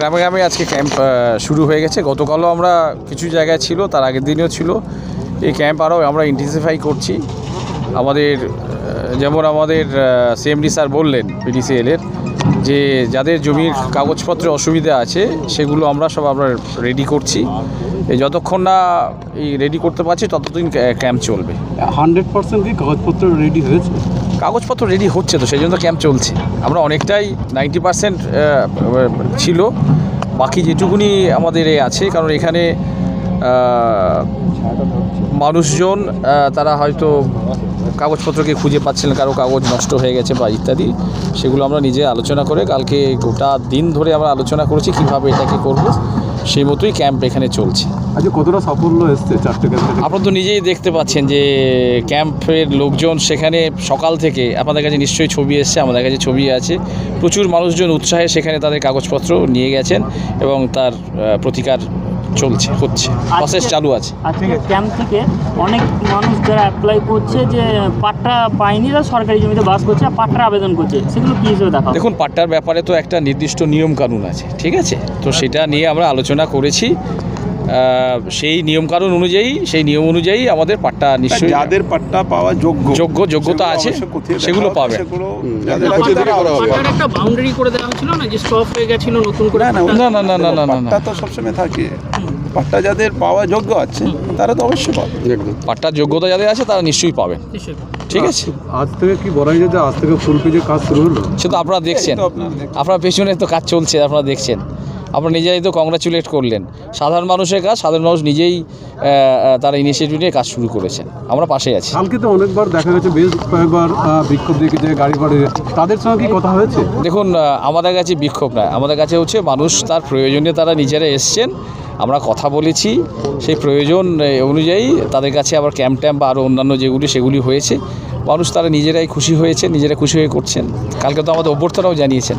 গ্রামে গ্রামে আজকে ক্যাম্প শুরু হয়ে গেছে। গতকালও আমরা কিছু জায়গায় ছিল, তার আগের দিনেও ছিল। এই ক্যাম্প আরও আমরা ইন্টেন্সিফাই করছি। আমাদের যেমন আমাদের সিএমডি স্যার বললেন পিডিসিএল এর, যে যাদের জমির কাগজপত্রে অসুবিধা আছে, সেগুলো আমরা সব আমরা রেডি করছি। যতক্ষণ না এই রেডি করতে পারছি, ততদিন ক্যাম্প চলবে। হান্ড্রেড পার্সেন্ট কাগজপত্র রেডি হয়েছে। কাগজপত্র রেডি হচ্ছে তো সেই জন্য ক্যাম্প চলছে। আমরা অনেকটাই নাইনটি পার্সেন্ট ছিল। বাকি যেটুকুনি আমাদের এ আছে, কারণ এখানে মানুষজন তারা হয়তো কাগজপত্রকে খুঁজে পাচ্ছেন কারও কাগজ নষ্ট হয়ে গেছে বা ইত্যাদি। সেগুলো আমরা নিজে আলোচনা করে, কালকে গোটা দিন ধরে আমরা আলোচনা করেছি কীভাবে এটাকে করব। সেই মতোই ক্যাম্প এখানে চলছে। আচ্ছা কতটা সাফল্য এসছে চারটে ক্যাম্পে আপনারা তো নিজেই দেখতে পাচ্ছেন যে ক্যাম্পের লোকজন সেখানে সকাল থেকে আপনাদের কাছে নিশ্চয়ই ছবি এসছে আমাদের কাছে ছবি আছে। প্রচুর মানুষজন উৎসাহে সেখানে তাদের কাগজপত্র নিয়ে গেছেন এবং তার প্রতিকার চলছে হচ্ছে। প্রসেস চালু আছে। ক্যাম্প থেকে অনেক মানুষ যারা অ্যাপ্লাই করছে যে পাট্টা পায়নি তারা সরকারি জমিতে বাস করছে আর পাট্টার আবেদন করছে। সেগুলো কী হিসেবে দেখা দেখুন পাট্টার ব্যাপারে তো একটা নির্দিষ্ট নিয়ম কানুন আছে ঠিক আছে? তো সেটা নিয়ে আমরা আলোচনা করেছি। সেই নিয়ম কানুন অনুযায়ী সেই নিয়ম অনুযায়ী আমাদের পাট্টা নিশ্চয়ই যাদের পাট্টা পাওয়া যোগ্য যোগ্য যোগ্যতা আছে সেগুলো পাবে। একটা বাউন্ডারি করে দেওয়া হয়েছিল না যে স্টপ হয়ে গেছিল নতুন করে না, না, না না না না পাট্টা তো সবসময় থাকে। পাট্টা যাদের পাওয়া যোগ্য আছে তারা তো অবশ্যই পাবে। একদম। পাট্টার যোগ্যতা যাদের আছে তারা নিশ্চয়ই পাবেন ঠিক আছে? আজ থেকে কি বলা যায় যে আজ থেকে ফুল পেজের কাজ শুরু হলো? সে তো আপনারা দেখছেন। তো আপনারা দেখছেন। আপনার পেছনে তো কাজ চলছে আপনারা দেখছেন। আপনারা নিজেরাই তো কংগ্রাচুলেট করলেন। সাধারণ মানুষের কাজ সাধারণ মানুষ নিজেই তারা ইনিশিয়েটিভ নিয়ে কাজ শুরু করেছেন। আমরা পাশে আছি। কালকে তো অনেকবার দেখা গেছে বেশ কয়েকবার বিক্ষোভ দেখেছে গাড়ি ফাড়ি তাদের সঙ্গে কি কথা হয়েছে? দেখুন আমাদের কাছে বিক্ষোভ নয়। আমাদের কাছে হচ্ছে মানুষ তার প্রয়োজনে তারা নিজেরা এসছেন। আমরা কথা বলেছি। সেই প্রয়োজন অনুযায়ী তাদের কাছে আবার ক্যাম্প ট্যাম্প বা আরও অন্যান্য যেগুলি সেগুলি হয়েছে। মানুষ তারা নিজেরাই খুশি হয়েছে নিজেরা খুশি হয়ে করছেন। কালকে তো আমাদের অভ্যর্থনাও জানিয়েছেন।